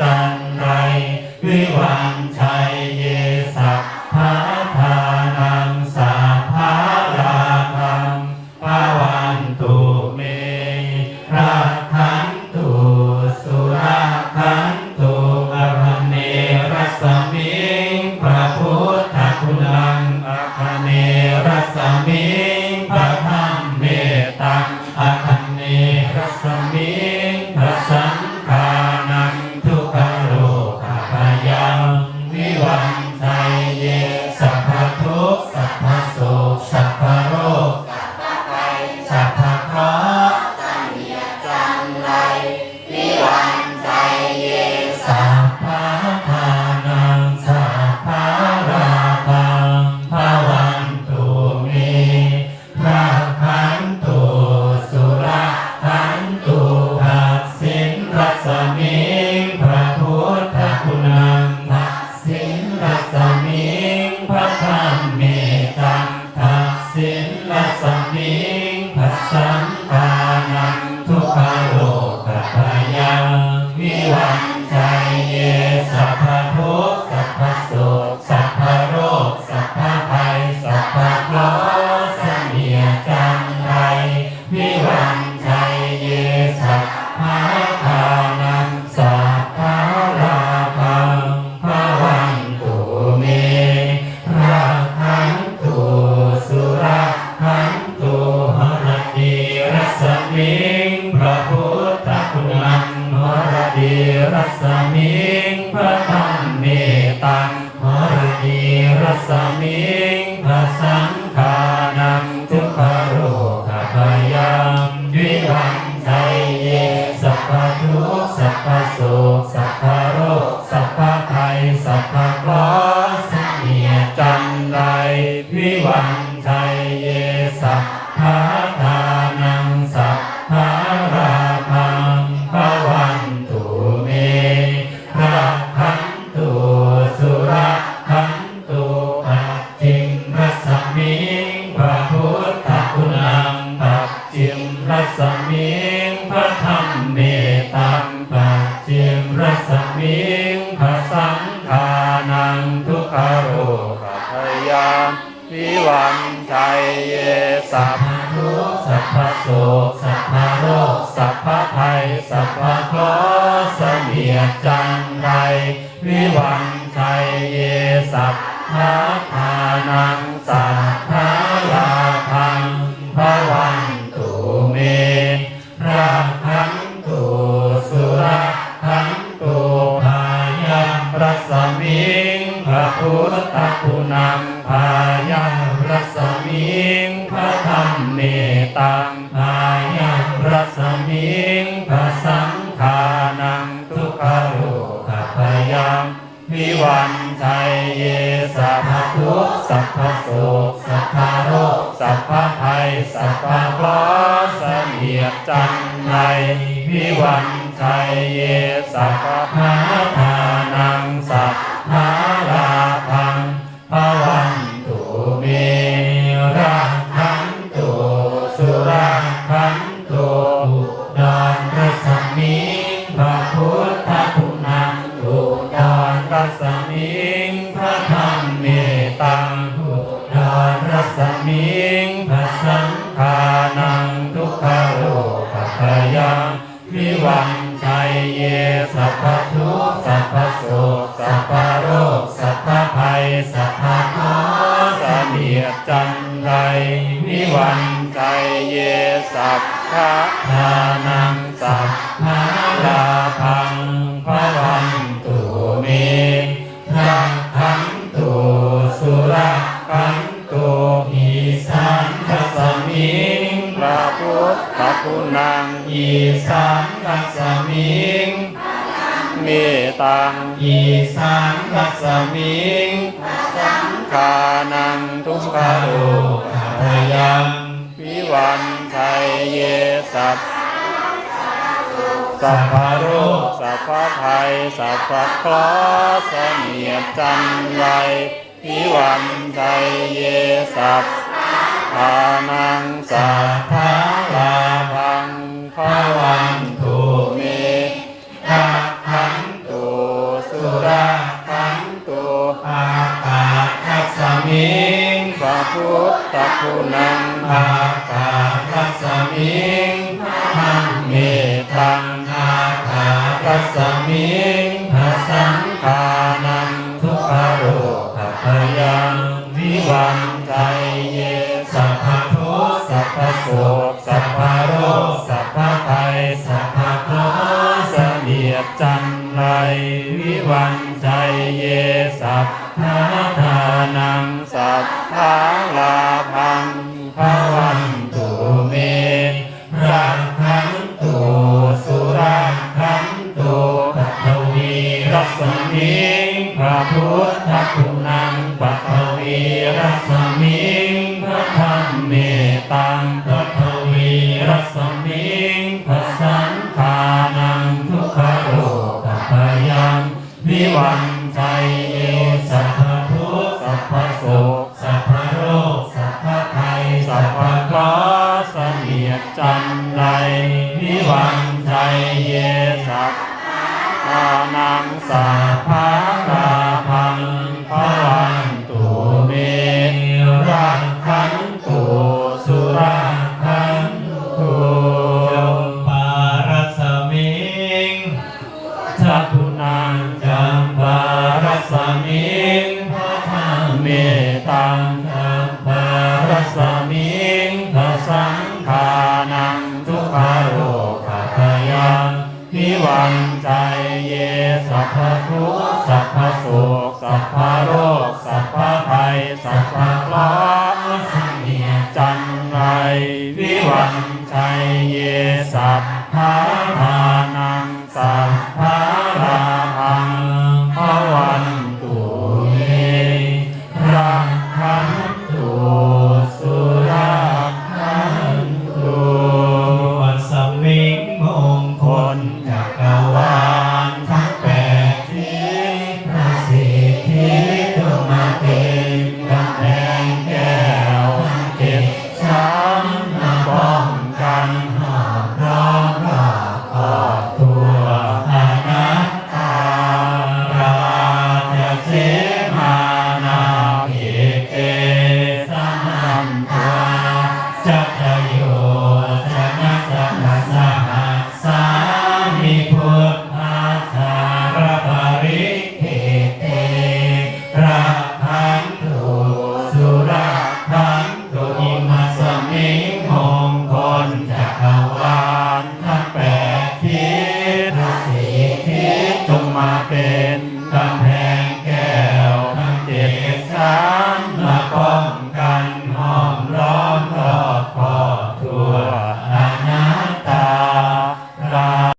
จัง นิวัง สมี สังฆานังทุกขโรคพยามวิวันชัยเยสัพพทุกสัพพโสสัพพโรคสัพพภัยสัพพเคราะห์เนียจันไรวิวันชัยเยสัพพ สมิงพระธรรมเมตังปัจจิมรสมิงพระสังฆานังทุกขโรคพยามวิวันชัยเยสัพพทุสัพพโศกสัพพโรสัพพภัยสัพพคราะห์เสียจันไรวิวันชัยเยสัพพะทานังสัพพะลาพังภวัน มิงพระสังฆานังทุกขโรคพยามวิวันชัยเยสัพพทุกสัพพโศกสัพพโรสัพพภัยสัพพเคราะห์เสนียจันไรวิวันชัยเยสัพพะทานังสัพพะ เยสัพพทุกสัพพสุขสัพพโรคสัพพภัยสัพพเคราสเนียจันไรวิวันใจเยสัพพทานังสัพพาลาพัง ตังอีสังกัสสมิงสังฆานังทุกขโรคายังวิวันชัยเยสัพสัพพโรคสัพพภัยสัพพเคราะห์เสนียดจันไรวิวันชัยเยสัพทานังสัพพะลาพังภวัน พุทธคุณังภาคารัสมิงทังเมตังภาคารัสมิงพระสังฆานังทุกขโรคพยังวิวังใจเยสัพพทุสัพพโส นังสัพพะลาภังภวันตุเมรักขันตุสุราขันตุปัทวีรัศมิงพระพุทธคุณังปัทวีรัศมิ สังฆานังทุกขารุคัตยังนิวังใจเยสัพพทุสัพพสุขสัพพโรคสัพพภัยสัพพลาสเนียจันไรวิวังใจเยสัพพา มาเป็นกำแพ